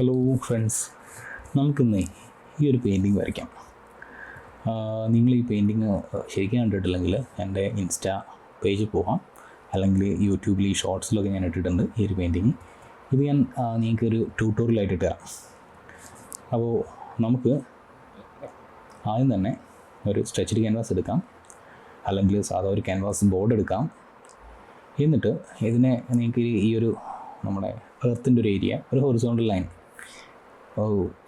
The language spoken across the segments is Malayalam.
ഹലോ ഫ്രണ്ട്സ് നമുക്കിന്ന് ഈ ഒരു പെയിന്റിങ് വരയ്ക്കാം. നിങ്ങൾ ഈ പെയിന്റിങ് ശരിക്കും കണ്ടിട്ടില്ലെങ്കിൽ എന്റെ ഇൻസ്റ്റാ പേജിൽ പോകാം അല്ലെങ്കിൽ യൂട്യൂബിൽ ഈ ഷോർട്സിലൊക്കെ ഞാൻ ഇട്ടിട്ടുണ്ട് ഈ ഒരു പെയിന്റിങ് ഇത് ഞാൻ നിങ്ങൾക്കൊരു ട്യൂട്ടോറിയലായിട്ട് തരാം. അപ്പോൾ നമുക്ക് ആദ്യം തന്നെ ഒരു സ്ട്രെച്ചഡ് ക്യാൻവാസ് എടുക്കാം. അല്ലെങ്കിൽ സാധാ ഒരു ക്യാൻവാസ് ബോർഡ് എടുക്കാം. എന്നിട്ട് ഇതിനെ നിങ്ങൾക്ക് ഈ ഒരു നമ്മുടെ എർത്തിന്റെ ഒരു ഏരിയ ഒരു ഹൊറിസോണ്ടൽ ലൈൻ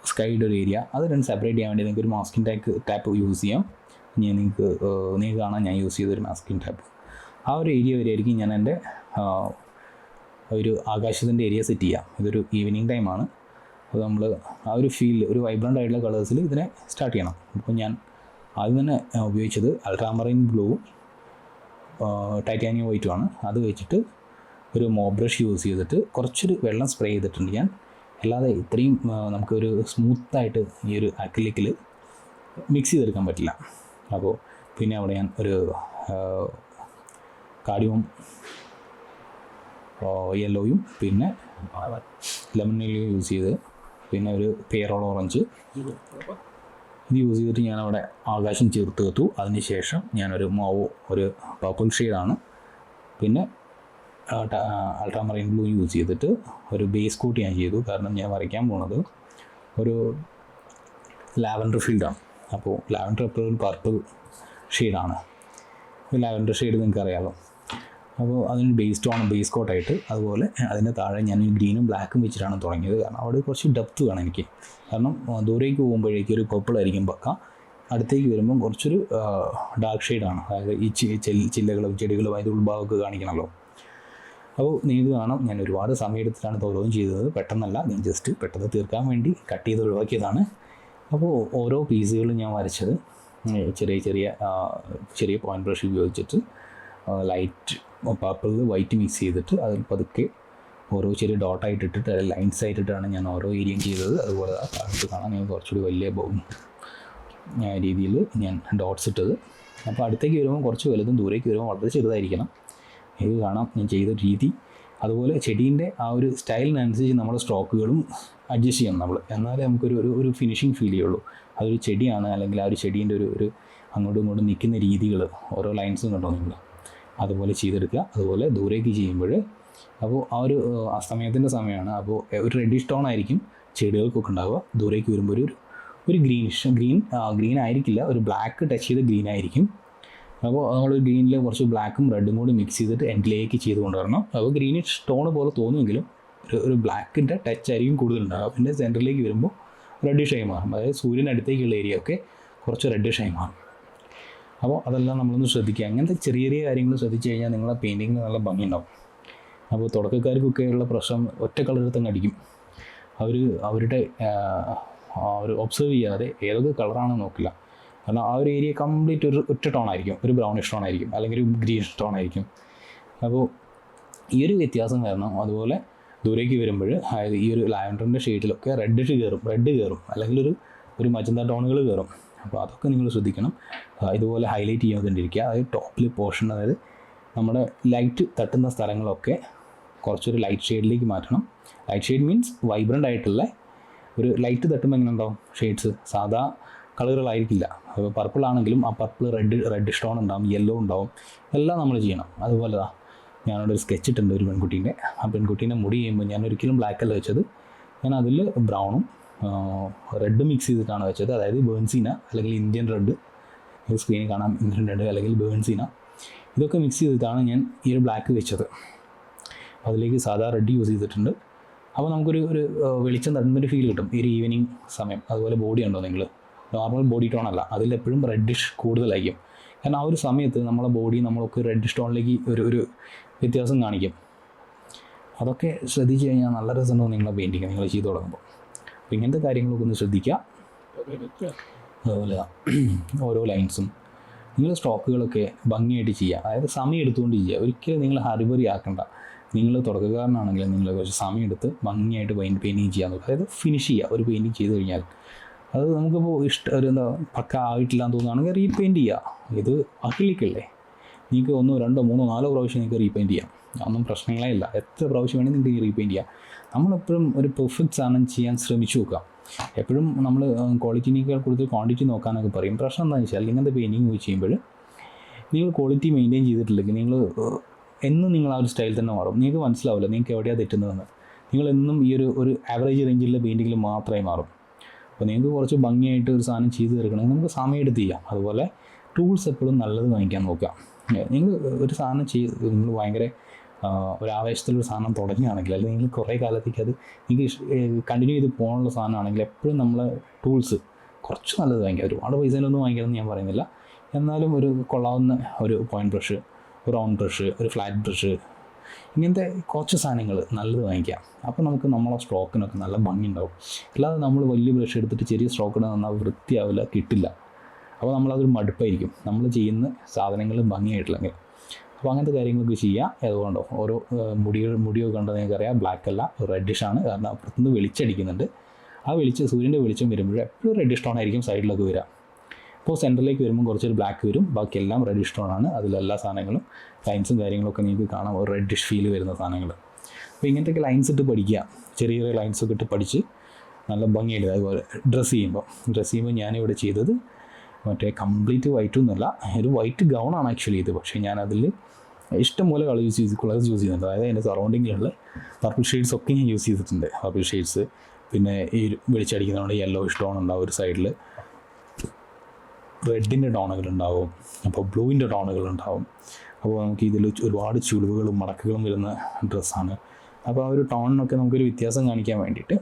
സ്കൈയുടെ ഒരു ഏരിയ അത് രണ്ട് സെപ്പറേറ്റ് ചെയ്യാൻ വേണ്ടി നിങ്ങൾക്ക് ഒരു മാസ്കിൻ ടാക്ക് ടാപ്പ് യൂസ് ചെയ്യാം. ഞാൻ നിങ്ങൾക്ക് നിങ്ങൾക്ക് കാണാൻ ഞാൻ യൂസ് ചെയ്തൊരു മാസ്കിൻ ടാപ്പ് ആ ഒരു ഏരിയ വരെയായിരിക്കും ഞാൻ എന്റെ ഒരു ആകാശത്തിന്റെ ഏരിയ സെറ്റ് ചെയ്യാം. ഇതൊരു ഈവനിങ് ടൈമാണ് അപ്പോൾ നമ്മൾ ആ ഒരു ഫീൽ ഒരു വൈബ്രന്റ് ആയിട്ടുള്ള കളേഴ്സിൽ ഇതിനെ സ്റ്റാർട്ട് ചെയ്യണം. അപ്പോൾ ഞാൻ ആദ്യം തന്നെ ഉപയോഗിച്ചത് അൾട്രാമറൈൻ ബ്ലൂ ടൈറ്റാനിയം വൈറ്റുമാണ് അത് വെച്ചിട്ട് ഒരു മോബ്രഷ് യൂസ് ചെയ്തിട്ട് കുറച്ചൊരു വെള്ളം സ്പ്രേ ചെയ്തിട്ടുണ്ട് ഞാൻ. അല്ലാതെ ഇത്രയും നമുക്കൊരു സ്മൂത്തായിട്ട് ഈ ഒരു അക്രിലിക്കിൽ മിക്സ് ചെയ്തെടുക്കാൻ പറ്റില്ല. അപ്പോൾ പിന്നെ അവിടെ ഞാൻ ഒരു കാടിയും യെല്ലോയും പിന്നെ ലെമൺ യൂസ് ചെയ്ത് പിന്നെ ഒരു പേറോൾ ഓറഞ്ച് ഇത് യൂസ് ചെയ്തിട്ട് ഞാൻ അവിടെ ആകാശം ചേർത്ത് വെത്തു അതിനുശേഷം ഞാനൊരു മാവോ ഒരു പർപ്പിൾ ഷെയ്ഡാണ് പിന്നെ അൾട്രാമറൈൻ ബ്ലൂ യൂസ് ചെയ്തിട്ട് ഒരു ബേസ് കോട്ട് ഞാൻ ചെയ്തു. കാരണം ഞാൻ വരയ്ക്കാൻ പോണത് ഒരു ലാവൻഡർ ഫീൽഡാണ് അപ്പോൾ ലാവൻഡർ എപ്പോഴും പർപ്പിൾ ഷെയ്ഡാണ് ലാവൻഡർ ഷെയ്ഡ് നിങ്ങൾക്ക് അറിയാമല്ലോ അപ്പോൾ അതിന് ബേസ് ടോൺ ബേസ് കോട്ടായിട്ട് അതുപോലെ അതിന്റെ താഴെ ഞാൻ ഗ്രീനും ബ്ലാക്കും വെച്ചിട്ടാണ് തുടങ്ങിയത്. കാരണം അവിടെ കുറച്ച് ഡെപ്ത് വേണം എനിക്ക്. കാരണം ദൂരേക്ക് പോകുമ്പോഴേക്കും ഒരു പർപ്പിൾ ആയിരിക്കും പക്ക. അടുത്തേക്ക് വരുമ്പം കുറച്ചൊരു ഡാർക്ക് ഷെയ്ഡാണ് അതായത് ഈ ചില്ലകളും ചെടികളും അതിന്റെ ഉൾഭാഗമൊക്കെ കാണിക്കണമല്ലോ അപ്പോൾ നിങ്ങൾക്ക് കാണാം ഞാൻ ഒരുപാട് സമയമെടുത്തിട്ടാണ് ഓരോന്നും ചെയ്തത്. പെട്ടെന്നല്ല ഞാൻ ജസ്റ്റ് പെട്ടെന്ന് തീർക്കാൻ വേണ്ടി കട്ട് ചെയ്ത് ഒഴിവാക്കിയതാണ്. അപ്പോൾ ഓരോ പീസുകളും ഞാൻ വരച്ചത്. ചെറിയ ചെറിയ ചെറിയ പോയിന്റ് ബ്രഷ് ഉപയോഗിച്ചിട്ട് ലൈറ്റ് പർപ്പിൾ വൈറ്റ് മിക്സ് ചെയ്തിട്ട് അതിൽ പതുക്കെ ഓരോ ചെറിയ ഡോട്ടായിട്ട് ഇട്ടിട്ട് ലൈൻസ് ആയിട്ടിട്ടാണ് ഞാൻ ഓരോ ഏരിയയും ചെയ്തത്. അതുപോലെ അടുത്ത് കാണാൻ ഞാൻ കുറച്ചുകൂടി വലിയ രീതിയിൽ ഞാൻ ഡോട്ട്സ് ഇട്ടത്. അപ്പോൾ അടുത്തേക്ക് വരുമ്പോൾ കുറച്ച് വലുതും ദൂരേക്ക് വരുമ്പോൾ വളരെ ചെറുതായിരിക്കണം. ഇത് കാണാം. ഞാൻ ചെയ്ത രീതി. അതുപോലെ ചെടീന്റെ ആ ഒരു സ്റ്റൈലിനനുസരിച്ച് നമ്മൾ സ്ട്രോക്കുകളും അഡ്ജസ്റ്റ് ചെയ്യണം നമ്മൾ. എന്നാലേ നമുക്കൊരു ഒരു ഒരു ഫിനിഷിങ് ഫീൽ ചെയ്യുള്ളൂ. അതൊരു ചെടിയാണ് അല്ലെങ്കിൽ ആ ഒരു ചെടീന്റെ ഒരു ഒരു അങ്ങോട്ടും ഇങ്ങോട്ടും നിൽക്കുന്ന രീതികൾ ഓരോ ലൈൻസും കണ്ടോ നിങ്ങൾ? അതുപോലെ ചെയ്തെടുക്കുക. അതുപോലെ ദൂരേക്ക് ചെയ്യുമ്പോൾ അപ്പോൾ ആ ഒരു അസ്തമയത്തിന്റെ സമയമാണ്. അപ്പോൾ ഒരു റെഡിഷ് ടോൺ ആയിരിക്കും ചെടികൾക്കൊക്കെ ഉണ്ടാവുക. ദൂരേക്ക് വരുമ്പോൾ ഒരു ഒരു ഗ്രീനിഷ് ഗ്രീൻ ഗ്രീൻ ആയിരിക്കില്ല. ഒരു ബ്ലാക്ക് ടച്ച് ചെയ്ത ഗ്രീൻ ആയിരിക്കും. അപ്പോൾ നമ്മൾ ഗ്രീനിൽ കുറച്ച് ബ്ലാക്കും റെഡും കൂടി മിക്സ് ചെയ്തിട്ട് എൻഡിലേക്ക് ചെയ്ത് കൊണ്ടുവരണം. അപ്പോൾ ഗ്രീനിഷ് ടോൺ പോലെ തോന്നുമെങ്കിലും ഒരു ഒരു ബ്ലാക്കിന്റെ ടച്ച് ആയിരിക്കും കൂടുതലുണ്ടാകും പിന്നെ സെന്ററിലേക്ക് വരുമ്പോൾ റെഡിഷ് ആയി മാറും. അതായത് സൂര്യന്റെ അടുത്തേക്കുള്ള ഏരിയ ഒക്കെ കുറച്ച് റെഡിഷ് ആയി മാറും. അപ്പോൾ അതെല്ലാം നമ്മളൊന്ന് ശ്രദ്ധിക്കുക. അങ്ങനത്തെ ചെറിയ ചെറിയ കാര്യങ്ങൾ ശ്രദ്ധിച്ചു കഴിഞ്ഞാൽ നിങ്ങളെ പെയിന്റിങ്ങിന് നല്ല ഭംഗിയുണ്ടാവും. അപ്പോൾ തുടക്കക്കാർക്കൊക്കെ ഉള്ള പ്രശ്നം ഒറ്റ കളറെടുത്തങ്ങ് അടിക്കും. അവർ അവരുടെ അവർ ഒബ്സർവ് ചെയ്യാതെ ഏതൊക്കെ കളറാണെന്ന് നോക്കില്ല. കാരണം ആ ഒരു ഏരിയ കംപ്ലീറ്റ് ഒരു ഒറ്റ ടോൺ ആയിരിക്കും. ഒരു ബ്രൗണിഷ് ടോൺ ആയിരിക്കും. അല്ലെങ്കിൽ ഒരു ഗ്രീഷ് ടോൺ ആയിരിക്കും. അപ്പോൾ ഈ ഒരു വ്യത്യാസം കാരണം അതുപോലെ ദൂരേക്ക് വരുമ്പോൾ അതായത് ഈ ഒരു ലാവൻഡറിന്റെ ഷെയ്ഡിലൊക്കെ റെഡ് കയറും റെഡ് കയറും അല്ലെങ്കിൽ ഒരു ഒരു മജന്ത ടോണുകൾ കയറും അപ്പോൾ അതൊക്കെ നിങ്ങൾ ശ്രദ്ധിക്കണം. ഇതുപോലെ ഹൈലൈറ്റ് ചെയ്യാതിരിക്കുക അതായത് ടോപ്പിൽ പോർഷൻ അതായത് നമ്മുടെ ലൈറ്റ് തട്ടുന്ന സ്ഥലങ്ങളൊക്കെ കുറച്ചൊരു ലൈറ്റ് ഷെയ്ഡിലേക്ക് മാറ്റണം. ലൈറ്റ് ഷെയ്ഡ് മീൻസ് വൈബ്രന്റ് ആയിട്ടുള്ള ഒരു ലൈറ്റ് തട്ടുമ്പോൾ എങ്ങനെ ഉണ്ടാവും ഷെയ്ഡ്സ് സാധാ കളറുകളായിരിക്കില്ല പർപ്പിൾ ആണെങ്കിലും ആ പർപ്പിൾ റെഡ് റെഡ് സ്റ്റോൺ ഉണ്ടാവും യെല്ലോ ഉണ്ടാവും. എല്ലാം നമ്മൾ ചെയ്യണം. അതുപോലെ ദാ ഞാനവിടെ ഒരു സ്കെച്ച് ഇട്ടുണ്ട് ഒരു പെൺകുട്ടീന്റെ. ആ പെൺകുട്ടീന്റെ മുടി ചെയ്യുമ്പോൾ ഞാൻ ഒരിക്കലും ബ്ലാക്ക് അല്ല വെച്ചത്. ഞാൻ അതിൽ ബ്രൗണും റെഡ് മിക്സ് ചെയ്തിട്ടാണ് വെച്ചത്. അതായത് ബേൺസീന അല്ലെങ്കിൽ ഇന്ത്യൻ റെഡ് സ്ക്രീനിൽ കാണാം. ഇന്ത്യൻ റെഡ് അല്ലെങ്കിൽ ബേൺസീന ഇതൊക്കെ മിക്സ് ചെയ്തിട്ടാണ് ഞാൻ ഈ ഒരു ബ്ലാക്ക് വെച്ചത്. അതിലേക്ക് സാധാ റെഡ് യൂസ് ചെയ്തിട്ടുണ്ട്. അപ്പോൾ നമുക്കൊരു ഒരു വെളിച്ചം തരുന്നൊരു ഫീൽ കിട്ടും. ഈ ഒരു ഈവനിങ് സമയം. അതുപോലെ ബോഡി ഉണ്ടോ നിങ്ങൾ നോർമൽ ബോഡി ടോൺ അല്ല. അതിലെപ്പോഴും റെഡിഷ് കൂടുതലായിരിക്കും. കാരണം ആ ഒരു സമയത്ത് നമ്മളെ ബോഡി നമ്മളൊക്കെ റെഡിഷ് ടോണിലേക്ക് ഒരു ഒരു വ്യത്യാസം കാണിക്കും. അതൊക്കെ ശ്രദ്ധിച്ചു കഴിഞ്ഞാൽ നല്ല രസമുണ്ടാവും നിങ്ങളെ പെയിന്റിങ് നിങ്ങൾ ചെയ്തു തുടങ്ങുമ്പോൾ. അപ്പോൾ ഇങ്ങനത്തെ കാര്യങ്ങളൊക്കെ ഒന്ന് ശ്രദ്ധിക്കുക. അതുപോലെ ഓരോ ലൈൻസും നിങ്ങൾ സ്ട്രോക്കുകളൊക്കെ ഭംഗിയായിട്ട് ചെയ്യുക. അതായത് സമയം എടുത്തുകൊണ്ട് ചെയ്യുക. ഒരിക്കലും നിങ്ങൾ ഹറിബറി ആക്കണ്ട. നിങ്ങൾ തുടക്കക്കാരനാണെങ്കിൽ നിങ്ങൾ കുറച്ച് സമയം എടുത്ത് ഭംഗിയായിട്ട് പെയിന്റ് പെയിന്റിങ് ചെയ്യാൻ നോക്കുക. അതായത് ഫിനിഷ് ചെയ്യുക. ഒരു പെയിന്റിങ് ചെയ്ത് കഴിഞ്ഞാൽ അത് നമുക്കിപ്പോൾ ഇഷ്ടം ഒരു എന്താ പക്ക ആയിട്ടില്ല എന്ന് തോന്നുകയാണെങ്കിൽ റീപെയിന്റ് ചെയ്യുക ഇത് അഖിലിക്കല്ലേ നിങ്ങൾക്ക് ഒന്നോ രണ്ടോ മൂന്നോ നാലോ പ്രാവശ്യം നിങ്ങൾക്ക് റീപെയിന്റ് ചെയ്യാം. ഒന്നും പ്രശ്നങ്ങളേ ഇല്ല. എത്ര പ്രാവശ്യം വേണമെങ്കിൽ നിങ്ങൾക്ക് റീപെയിന്റ് ചെയ്യാം. നമ്മളെപ്പോഴും ഒരു പെർഫെക്റ്റ് സാധനം ചെയ്യാൻ ശ്രമിച്ചു നോക്കാം എപ്പോഴും നമ്മൾ ക്വാളിറ്റിനേക്കാൾ കൂടുതൽ ക്വാണ്ടിറ്റി നോക്കാനൊക്കെ പറയും. പ്രശ്നം എന്താണെന്ന് വെച്ചാൽ ഇങ്ങനത്തെ പെയിന്റിങ് പോയി ചെയ്യുമ്പോൾ നിങ്ങൾ ക്വാളിറ്റി മെയിന്റെയിൻ ചെയ്തിട്ടില്ലെങ്കിൽ നിങ്ങൾ എന്നും നിങ്ങൾ ആ ഒരു സ്റ്റൈൽ തന്നെ മാറും. നിങ്ങൾക്ക് മനസ്സിലാവില്ല നിങ്ങൾക്ക് എവിടെയാണ് തെറ്റുന്നതെന്ന്. നിങ്ങൾ എന്നും ഈ ഒരു ഒരു ആവറേജ് റേഞ്ചിലുള്ള പെയിന്റിങ്ങിൽ മാത്രമേ മാറും. അപ്പോൾ നിങ്ങൾക്ക് കുറച്ച് ഭംഗിയായിട്ട് ഒരു സാധനം ചെയ്ത് തീർക്കണമെങ്കിൽ നമുക്ക് സമയമെടുത്ത് ചെയ്യാം. അതുപോലെ ടൂൾസ് എപ്പോഴും നല്ലത് വാങ്ങിക്കാൻ നോക്കുക. നിങ്ങൾ ഒരു സാധനം ചെയ്ത് നിങ്ങൾ ഭയങ്കര ഒരു ആവേശത്തിലൊരു സാധനം തുടങ്ങുകയാണെങ്കിൽ അല്ലെങ്കിൽ നിങ്ങൾ കുറേ കാലത്തേക്ക് അത് നിങ്ങൾക്ക് കണ്ടിന്യൂ ചെയ്ത് പോകാനുള്ള സാധനമാണെങ്കിൽ എപ്പോഴും നമ്മൾ ടൂൾസ് കുറച്ച് നല്ലത് വാങ്ങിക്കുക. ഒരുപാട് പൈസയിലൊന്നും വാങ്ങിക്കണമെന്ന് ഞാൻ പറയുന്നില്ല. എന്നാലും ഒരു കൊള്ളാവുന്ന ഒരു പോയിന്റ് ബ്രഷ് ഒരു റൗണ്ട് ബ്രഷ് ഒരു ഫ്ലാറ്റ് ബ്രഷ് ഇങ്ങനത്തെ കുറച്ച് സാധനങ്ങൾ നല്ലത് വാങ്ങിക്കാം. അപ്പോൾ നമുക്ക് നമ്മളെ സ്ട്രോക്കിനൊക്കെ നല്ല ഭംഗി ഉണ്ടാവും അല്ലാതെ നമ്മൾ വലിയ ബ്രഷ് എടുത്തിട്ട് ചെറിയ സ്ട്രോക്ക് ഇടാൻ നന്നാ വൃത്തിയാവില്ല കിട്ടില്ല. അപ്പോൾ നമ്മളതൊരു മടുപ്പായിരിക്കും. നമ്മൾ ചെയ്യുന്ന സാധനങ്ങൾ ഭംഗിയായിട്ടില്ലെങ്കിൽ. അപ്പോൾ അങ്ങനത്തെ കാര്യങ്ങളൊക്കെ ചെയ്യുക. അതുകൊണ്ടോ ഓരോ മുടികൾ മുടിയൊക്കെ കണ്ടാൽ നിങ്ങൾക്കറിയാം. ബ്ലാക്ക് അല്ല റെഡിഷ് ആണ്. കാരണം അപ്പുറത്തുനിന്ന് വെളിച്ചടിക്കുന്നുണ്ട്. ആ വെളിച്ചം സൂര്യന്റെ വെളിച്ചം വരുമ്പോൾ എപ്പോഴും റെഡിഷ് ടോൺ ആയിരിക്കും സൈഡിലൊക്കെ വരിക. അപ്പോൾ സെന്ററിലേക്ക് വരുമ്പോൾ കുറച്ചൊരു ബ്ലാക്ക് വരും. ബാക്കിയെല്ലാം റെഡിഷ് ടോൺ ആണ് അതിലെല്ലാ സാധനങ്ങളും ലൈൻസും കാര്യങ്ങളൊക്കെ നിങ്ങൾക്ക് കാണാം. ഒരു റെഡിഷ് ഫീൽ വരുന്ന സാധനങ്ങൾ. അപ്പോൾ ഇങ്ങനത്തെയൊക്കെ ലൈൻസ് ഇട്ട് പഠിക്കുക. ചെറിയ ചെറിയ ലൈൻസ് ഒക്കെ ഇട്ട് പഠിച്ച് നല്ല ഭംഗിയായിട്ട് അതുപോലെ ഡ്രസ്സ് ചെയ്യുമ്പോൾ ഡ്രസ്സ് ചെയ്യുമ്പോൾ ഞാനിവിടെ ചെയ്തത് മറ്റേ കംപ്ലീറ്റ് വൈറ്റ് ഒന്നുമല്ല ഒരു വൈറ്റ് ഗൗൺ ആണ് ആക്ച്വലി ഇത്. പക്ഷേ ഞാനതിൽ ഇഷ്ടം ഇഷ്ടംപോലെ കളർ യൂസ് ചെയ്ത് കളേഴ്സ് യൂസ് ചെയ്യുന്നുണ്ട്. അതായത് എന്റെ സറൗണ്ടിങ്ങിലുള്ള പർപ്പിൾ ഷെയ്ഡ്സ് ഒക്കെ ഞാൻ യൂസ് ചെയ്തിട്ടുണ്ട്. പർപ്പിൾ ഷെയ്ഡ്സ് പിന്നെ ഈ വെളിച്ചടിക്കുന്നതുകൊണ്ട് യെല്ലോ ടോൺ ഉണ്ടാവും ഒരു സൈഡിൽ റെഡിന്റെ ടോണുകൾ ഉണ്ടാവും. അപ്പോൾ ബ്ലൂവിന്റെ ടോണുകൾ ഉണ്ടാവും. അപ്പോൾ നമുക്ക് ഇതിൽ ഒരുപാട് ചുളിവുകളും മടക്കുകളും വരുന്ന ഡ്രസ്സാണ് അപ്പോൾ ആ ഒരു ടോണിനൊക്കെ നമുക്കൊരു വ്യത്യാസം കാണിക്കാൻ വേണ്ടിയിട്ട്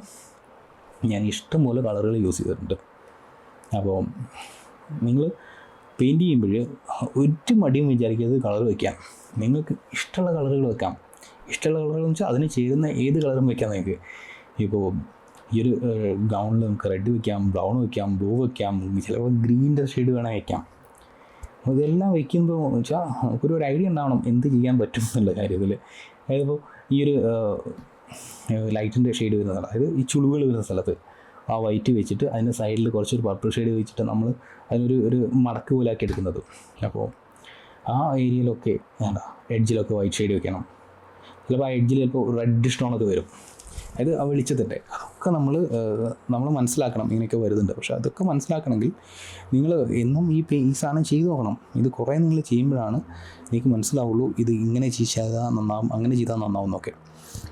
ഞാൻ ഇഷ്ടംപോലെ കളറുകൾ യൂസ് ചെയ്തിട്ടുണ്ട്. അപ്പോൾ നിങ്ങൾ പെയിന്റ് ചെയ്യുമ്പോൾ ഒരു മടിയും വിചാരിക്കരുത് കളർ വയ്ക്കാം നിങ്ങൾക്ക് ഇഷ്ടമുള്ള കളറുകൾ വെക്കാം. ഇഷ്ടമുള്ള കളറുകൾ എന്ന് വെച്ചാൽ അതിന് ചേരുന്ന ഏത് കളറും വെക്കാം നിങ്ങൾക്ക്. ഇപ്പോൾ ഈ ഒരു ഗൗണിൽ നമുക്ക് റെഡ് വയ്ക്കാം ബ്രൗൺ വയ്ക്കാം ബ്ലൂ വയ്ക്കാം ചിലപ്പോൾ ഗ്രീന്റെ ഷെയ്ഡ് വേണേൽ വയ്ക്കാം ഇതെല്ലാം വയ്ക്കുമ്പോൾ വെച്ചാൽ നമുക്കൊരു ഒരു ഐഡിയ ഉണ്ടാവണം എന്ത് ചെയ്യാൻ പറ്റും എന്നുള്ള കാര്യത്തിൽ അതായത് ഇപ്പോൾ ഈ ഒരു ലൈറ്റിന്റെ ഷെയ്ഡ് വരുന്ന സ്ഥലം അതായത് ഈ ചുളിവുകൾ വരുന്ന സ്ഥലത്ത് ആ വൈറ്റ് വെച്ചിട്ട് അതിന്റെ സൈഡിൽ കുറച്ചൊരു പർപ്പിൾ ഷെയ്ഡ് വെച്ചിട്ട് നമ്മൾ അതിനൊരു ഒരു മടക്ക് പോലാക്കി എടുക്കുന്നത്. അപ്പോൾ ആ ഏരിയയിലൊക്കെ വേണ്ട എഡ്ജിലൊക്കെ വൈറ്റ് ഷെയ്ഡ് വെക്കണം. ചിലപ്പോൾ ആ എഡ്ജിൽ ചിലപ്പോൾ റെഡ് സ്റ്റോണൊക്കെ വരും. അതായത് ആ വെളിച്ചത്തിന്റെ അതൊക്കെ നമ്മൾ നമ്മൾ മനസ്സിലാക്കണം ഇങ്ങനെയൊക്കെ വരുന്നുണ്ട്. പക്ഷേ അതൊക്കെ മനസ്സിലാക്കണമെങ്കിൽ നിങ്ങൾ എന്നും ഈ ഈ സാധനം ചെയ്തു നോക്കണം. ഇത് കുറേ നിങ്ങൾ ചെയ്യുമ്പോഴാണ് എനിക്ക് മനസ്സിലാവുള്ളൂ ഇത് ഇങ്ങനെ ചെയ്താൽ നന്നാവും അങ്ങനെ ചെയ്താൽ നന്നാവും എന്നൊക്കെ.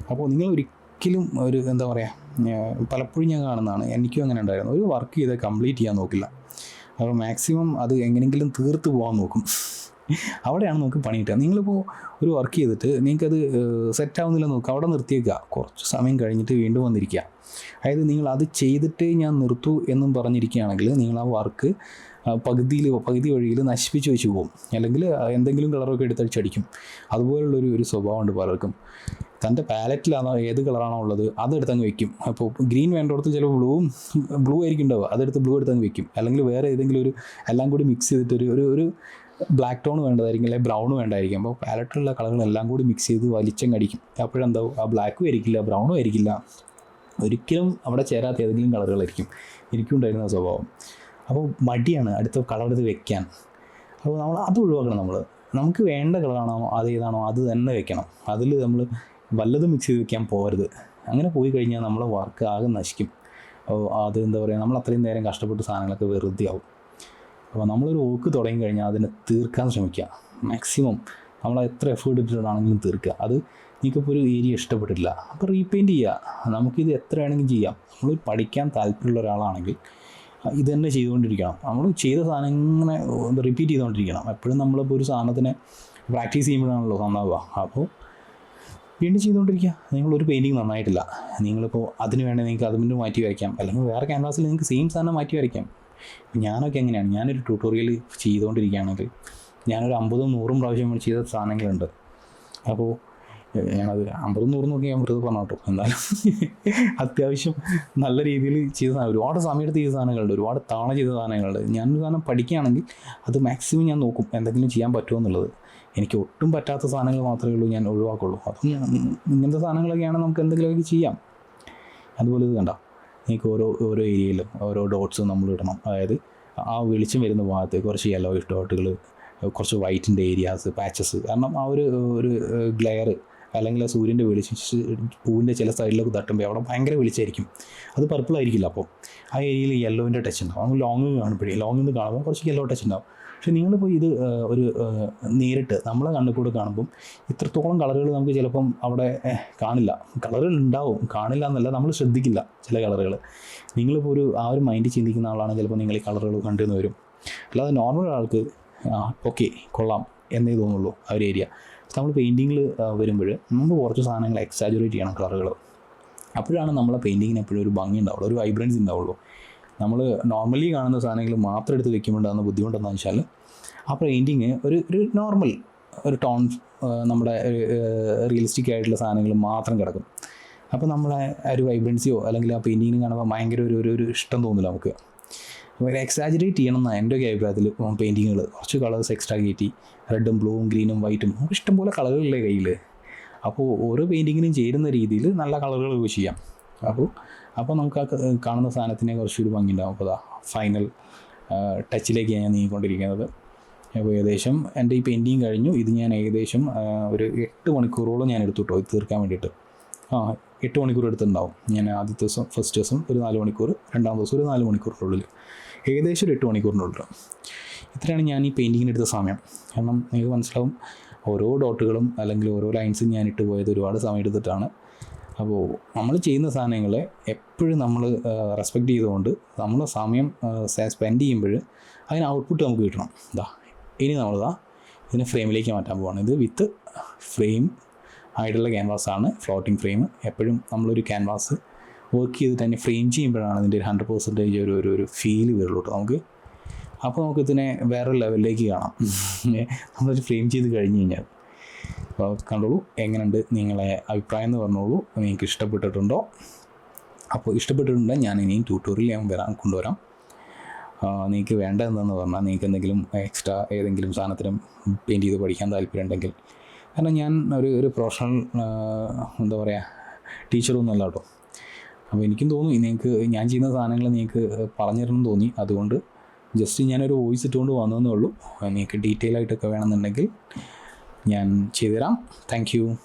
അപ്പോൾ നിങ്ങൾ ഒരിക്കലും ഒരു എന്താ പറയുക പലപ്പോഴും ഞാൻ കാണുന്നതാണ്. എനിക്കും അങ്ങനെ ഉണ്ടായിരുന്നു. ഒരു വർക്ക് ചെയ്ത് കംപ്ലീറ്റ് ചെയ്യാൻ നോക്കില്ല. അപ്പോൾ മാക്സിമം അത് എങ്ങനെയെങ്കിലും തീർത്ത് പോകാൻ നോക്കും. അവിടെയാണ് നമുക്ക് പണി കിട്ടുക. നിങ്ങളിപ്പോൾ ഒരു വർക്ക് ചെയ്തിട്ട് നിങ്ങൾക്കത് സെറ്റ് ആവുന്നില്ല നോക്കുക അവിടെ നിർത്തിയേക്കുക. കുറച്ച് സമയം കഴിഞ്ഞിട്ട് വീണ്ടും വന്നിരിക്കുക. അതായത് നിങ്ങൾ അത് ചെയ്തിട്ട് ഞാൻ നിർത്തു എന്നും പറഞ്ഞിരിക്കുകയാണെങ്കിൽ നിങ്ങൾ ആ വർക്ക് പകുതിയിൽ പകുതി വഴിയിൽ നശിപ്പിച്ച് വെച്ച് പോകും. അല്ലെങ്കിൽ എന്തെങ്കിലും കളറൊക്കെ എടുത്തടിച്ചടിക്കും അതുപോലുള്ളൊരു ഒരു സ്വഭാവമുണ്ട് പലർക്കും. തന്റെ പാലറ്റിലാണോ ഏത് കളറാണോ ഉള്ളത് അതെടുത്ത് അങ്ങ് വെക്കും. അപ്പോൾ ഗ്രീൻ വേണ്ടടുത്ത് ചില ബ്ലൂവും ബ്ലൂ ആയിരിക്കും ഉണ്ടാവുക. അതെടുത്ത് ബ്ലൂ എടുത്ത് അങ്ങ് വെക്കും. അല്ലെങ്കിൽ വേറെ ഏതെങ്കിലും ഒരു എല്ലാം കൂടി മിക്സ് ചെയ്തിട്ട് ഒരു ഒരു ബ്ലാക്ക് ടോൺ വേണ്ടതായിരിക്കും അല്ലെങ്കിൽ ബ്രൗൺ വേണ്ടായിരിക്കും അപ്പോൾ പാലറ്റിലുള്ള കളറുകളെല്ലാം കൂടി മിക്സ് ചെയ്ത് വലിച്ചങ്ങ് അടിക്കും. അപ്പോഴെന്താവും? ആ ബ്ലാക്കും ആയിരിക്കില്ല ബ്രൗണും ആയിരിക്കില്ല ഒരിക്കലും അവിടെ ചേരാത്ത ഏതെങ്കിലും കളറുകളായിരിക്കും എനിക്കും ഉണ്ടായിരുന്ന സ്വഭാവം. അപ്പോൾ മടിയാണ് അടുത്ത കളർ എടുത്ത് വെക്കാൻ. അപ്പോൾ നമ്മൾ അത് ഒഴിവാക്കണം നമ്മൾ നമുക്ക് വേണ്ട കളറാണോ അത് ഏതാണോ അത് തന്നെ വെക്കണം. അതിൽ നമ്മൾ വല്ലതും മിക്സ് ചെയ്ത് വെക്കാൻ പോകരുത് അങ്ങനെ പോയി കഴിഞ്ഞാൽ നമ്മളെ വർക്ക് ആകെ നശിക്കും. അപ്പോൾ അത് എന്താ പറയുക നമ്മൾ അത്രയും നേരം കഷ്ടപ്പെട്ട് സാധനങ്ങളൊക്കെ വെറുതെ ആവും. അപ്പോൾ നമ്മളൊരു ഓക്ക് തുടങ്ങി കഴിഞ്ഞാൽ അതിനെ തീർക്കാൻ ശ്രമിക്കുക മാക്സിമം നമ്മൾ എത്ര എഫേർട്ട് ഇട്ടിട്ടാണെങ്കിലും തീർക്കുക അത് നിങ്ങൾക്കിപ്പോൾ ഒരു ഏരിയ ഇഷ്ടപ്പെട്ടില്ല അപ്പോൾ റീപെയിന്റ് ചെയ്യുക നമുക്കിത് എത്ര വേണമെങ്കിലും ചെയ്യാം. നമ്മൾ പഠിക്കാൻ താല്പര്യമുള്ള ഒരാളാണെങ്കിൽ ഇത് തന്നെ ചെയ്തുകൊണ്ടിരിക്കണം. നമ്മൾ ചെയ്ത സാധനം ഇങ്ങനെ റിപ്പീറ്റ് ചെയ്തുകൊണ്ടിരിക്കണം. എപ്പോഴും നമ്മളിപ്പോൾ ഒരു സാധനത്തിനെ പ്രാക്ടീസ് ചെയ്യുമ്പോഴാണല്ലോ നന്നാവുക. അപ്പോൾ വീണ്ടും ചെയ്തുകൊണ്ടിരിക്കുക നിങ്ങളൊരു പെയിന്റിങ് നന്നായിട്ടില്ല. നിങ്ങളിപ്പോൾ അതിന് വേണ്ടി നിങ്ങൾക്ക് അതിന് മാറ്റി വരയ്ക്കാം. അല്ലെങ്കിൽ വേറെ ക്യാൻവാസിൽ നിങ്ങൾക്ക് സെയിം സാധനം മാറ്റി വരയ്ക്കാം. ഞാനൊക്കെ എങ്ങനെയാണ്? ഞാനൊരു ട്യൂട്ടോറിയൽ ചെയ്തുകൊണ്ടിരിക്കുകയാണെങ്കിൽ ഞാനൊരു അമ്പതും നൂറും പ്രാവശ്യം ചെയ്ത സാധനങ്ങളുണ്ട്. അപ്പോൾ ഞാനത് അമ്പതും നൂറും നോക്കി ഞാൻ വെറുതെ പറഞ്ഞു കേട്ടോ അത്യാവശ്യം നല്ല രീതിയിൽ ചെയ്ത സാധനം ഒരുപാട് സമയമെടുത്ത് ചെയ്ത സാധനങ്ങളുണ്ട്. ഒരുപാട് തവണ ചെയ്ത സാധനങ്ങളുണ്ട്. ഞാനൊരു സാധനം പഠിക്കുകയാണെങ്കിൽ അത് മാക്സിമം ഞാൻ നോക്കും എന്തെങ്കിലും ചെയ്യാൻ പറ്റുമോ എന്നുള്ളത്. എനിക്ക് ഒട്ടും പറ്റാത്ത സാധനങ്ങൾ മാത്രമേ ഉള്ളൂ ഞാൻ ഒഴിവാക്കുള്ളൂ. അതും ഇങ്ങനത്തെ സാധനങ്ങളൊക്കെയാണ് നമുക്ക് എന്തെങ്കിലുമൊക്കെ ചെയ്യാം. അതുപോലെ ഇത് കണ്ട. നിങ്ങൾക്ക് ഓരോ ഓരോ ഏരിയയിലും ഓരോ ഡോട്ട്സ് നമ്മൾ ഇടണം. അതായത് ആ വെളിച്ചം വരുന്ന ഭാഗത്ത് കുറച്ച് യെല്ലോ ഡോട്ടുകൾ കുറച്ച് വൈറ്റിന്റെ ഏരിയാസ് പാച്ചസ് കാരണം ആ ഒരു ഒരു ഗ്ലെയർ അല്ലെങ്കിൽ ആ സൂര്യന്റെ വെളിച്ചം പൂവിന്റെ ചില സൈഡിലൊക്കെ തട്ടുമ്പോൾ അവിടെ ഭയങ്കര വെളിച്ചമായിരിക്കും. അത് പർപ്പിൾ ആയിരിക്കില്ല അപ്പോൾ ആ ഏരിയയിൽ യെല്ലോവിന്റെ ടച്ച് ഉണ്ടാവും. അങ്ങ് ലോങ്ങ് കാണുമ്പോഴേ ലോങ്ങിൽ നിന്ന് കാണുമ്പോൾ കുറച്ച് യെല്ലോ ടച്ച് ഉണ്ടാവും. പക്ഷേ നിങ്ങളിപ്പോൾ ഇത് ആ, ഒരു നേരിട്ട് നമ്മളെ കണ്ണിക്കൂടെ കാണുമ്പം ഇത്രത്തോളം കളറുകൾ നമുക്ക് ചിലപ്പം അവിടെ കാണില്ല. കളറുകൾ ഉണ്ടാവും. കാണില്ല എന്നല്ല നമ്മൾ ശ്രദ്ധിക്കില്ല ചില കളറുകൾ. നിങ്ങളിപ്പോൾ ഒരു ആ ഒരു മൈൻഡ് ചിന്തിക്കുന്ന ആളാണ് ചിലപ്പോൾ നിങ്ങൾ ഈ കളറുകൾ കണ്ടുവന്ന് വരും. അല്ലാതെ നോർമൽ ആൾക്ക് ഓക്കെ കൊള്ളാം എന്നേ തോന്നുള്ളൂ ആ ഒരു ഏരിയ നമ്മൾ പെയിന്റിങ്ങിൽ വരുമ്പോൾ നമുക്ക് കുറച്ച് സാധനങ്ങൾ എക്സാജുറേറ്റ് ചെയ്യണം കളറുകൾ. അപ്പോഴാണ് നമ്മളെ പെയിന്റിങ്ങിന് എപ്പോഴും ഒരു ഭംഗി ഉണ്ടാവുള്ളൂ ഒരു വൈബ്രൻസ് ഉണ്ടാവുള്ളൂ. നമ്മൾ നോർമലി കാണുന്ന സാധനങ്ങൾ മാത്രം എടുത്ത് വെക്കുമ്പോൾ ബുദ്ധിമുട്ടെന്താന്ന് വെച്ചാൽ ആ പെയിന്റിങ് ഒരു ഒരു നോർമൽ ഒരു ടോൺ നമ്മുടെ റിയലിസ്റ്റിക് ആയിട്ടുള്ള സാധനങ്ങൾ മാത്രം കിടക്കും. അപ്പോൾ നമ്മളെ ഒരു വൈബ്രൻസിയോ അല്ലെങ്കിൽ ആ പെയിന്റിങ്ങിന് കാണുമ്പോൾ ഭയങ്കര ഒരു ഒരു- ഒരു ഇഷ്ടം തോന്നില്ല നമുക്ക്. ഭയങ്കര എക്സാജറേറ്റ് ചെയ്യണം എന്നാണ് എന്റെ ഒക്കെ അഭിപ്രായത്തിൽ പെയിന്റിങ്ങുകൾ കുറച്ച് കളേഴ്സ് എക്സ്ട്രാ കയറ്റി റെഡും ബ്ലൂവും ഗ്രീനും വൈറ്റും നമുക്ക് ഇഷ്ടംപോലെ കളറുകളില്ലേ കയ്യിൽ അപ്പോൾ ഓരോ പെയിന്റിങ്ങിനും ചേരുന്ന രീതിയിൽ നല്ല കളറുകൾ യൂസ് ചെയ്യാം. അപ്പോൾ അപ്പോൾ നമുക്ക് ആ കാണുന്ന സാധനത്തിനെ കുറച്ചൊരു ഭംഗി ഉണ്ടാവും അപ്പോൾ അതാ ഫൈനൽ ടച്ചിലേക്കാണ് ഞാൻ നീങ്ങിക്കൊണ്ടിരിക്കുന്നത്. അപ്പോൾ ഏകദേശം എന്റെ ഈ പെയിന്റിങ് കഴിഞ്ഞു. ഇത് ഞാൻ ഏകദേശം ഒരു എട്ട് മണിക്കൂറോളം ഞാൻ എടുത്തു കേട്ടോ. ഇത് തീർക്കാൻ വേണ്ടിയിട്ട്. ആ എട്ട് മണിക്കൂർ എടുത്തിട്ടുണ്ടാവും. ഞാൻ ആദ്യത്തെ ദിവസം ഫസ്റ്റ് ദിവസം ഒരു നാല് മണിക്കൂർ രണ്ടാം ദിവസം ഒരു നാല് മണിക്കൂറിന്റെ ഉള്ളിൽ ഏകദേശം ഒരു എട്ട് മണിക്കൂറിന്റെ ഉള്ളിൽ ഇത്രയാണ് ഞാൻ ഈ പെയിന്റിങ്ങിന് എടുത്ത സമയം. കാരണം നിങ്ങൾക്ക് മനസ്സിലാവും ഓരോ ഡോട്ടുകളും അല്ലെങ്കിൽ ഓരോ ലൈൻസും ഞാൻ ഇട്ട് പോയത് ഒരുപാട് സമയം എടുത്തിട്ടാണ്. അപ്പോൾ നമ്മൾ ചെയ്യുന്ന സാധനങ്ങളെ എപ്പോഴും നമ്മൾ റെസ്പെക്റ്റ് ചെയ്തുകൊണ്ട് നമ്മൾ സമയം സ്പെൻഡ് ചെയ്യുമ്പോൾ അതിന് ഔട്ട്പുട്ട് നമുക്ക് കിട്ടണം. ഇതാ ഇനി നമ്മളിതാ ഇതിനെ ഫ്രെയിമിലേക്ക് മാറ്റാൻ പോവാണ്. ഇത് വിത്ത് ഫ്രെയിം ആയിട്ടുള്ള ക്യാൻവാസാണ് ഫ്ലോട്ടിംഗ് ഫ്രെയിം എപ്പോഴും നമ്മളൊരു ക്യാൻവാസ് വർക്ക് ചെയ്തിട്ട് തന്നെ ഫ്രെയിം ചെയ്യുമ്പോഴാണ് ഇതിന്റെ ഒരു ഹൺഡ്രഡ് പെർസെന്റേജ് ഒരു ഒരു ഒരു ഫീൽ വരുള്ളൂ നമുക്ക്. അപ്പോൾ നമുക്ക് ഇതിനെ ലെവലിലേക്ക് കാണാം. നമ്മളൊരു ഫ്രെയിം ചെയ്ത് കഴിഞ്ഞ് കഴിഞ്ഞാൽ. അപ്പോൾ കണ്ടോളൂ എങ്ങനെയുണ്ട് നിങ്ങളെ അഭിപ്രായം എന്ന് പറഞ്ഞോളൂ. നിങ്ങൾക്ക് ഇഷ്ടപ്പെട്ടിട്ടുണ്ടോ? അപ്പോൾ ഇഷ്ടപ്പെട്ടിട്ടുണ്ടെങ്കിൽ ഞാൻ ഇനിയും ട്യൂട്ടോറിയൽ ഞാൻ വരാൻ കൊണ്ടുവരാം. നിങ്ങൾക്ക് വേണ്ട എന്താണെന്ന് പറഞ്ഞാൽ നിങ്ങൾക്ക് എന്തെങ്കിലും എക്സ്ട്രാ ഏതെങ്കിലും സാധനത്തിനും പെയിന്റ് ചെയ്ത് പഠിക്കാൻ താല്പര്യം ഉണ്ടെങ്കിൽ. കാരണം ഞാൻ ഒരു ഒരു പ്രൊഫഷണൽ എന്താ പറയുക ടീച്ചറൊന്നും അല്ല കേട്ടോ. അപ്പോൾ എനിക്കും തോന്നി നിങ്ങൾക്ക് ഞാൻ ചെയ്യുന്ന സാധനങ്ങൾ നിങ്ങൾക്ക് പറഞ്ഞു തരണം എന്ന് തോന്നി. അതുകൊണ്ട് ജസ്റ്റ് ഞാനൊരു വോയിസ് ഇട്ടുകൊണ്ട് വന്നതെന്നേ ഉള്ളൂ. നിങ്ങൾക്ക് ഡീറ്റെയിൽ ആയിട്ടൊക്കെ വേണമെന്നുണ്ടെങ്കിൽ ഞാൻ ചെയ്തുതരാം. Thank you.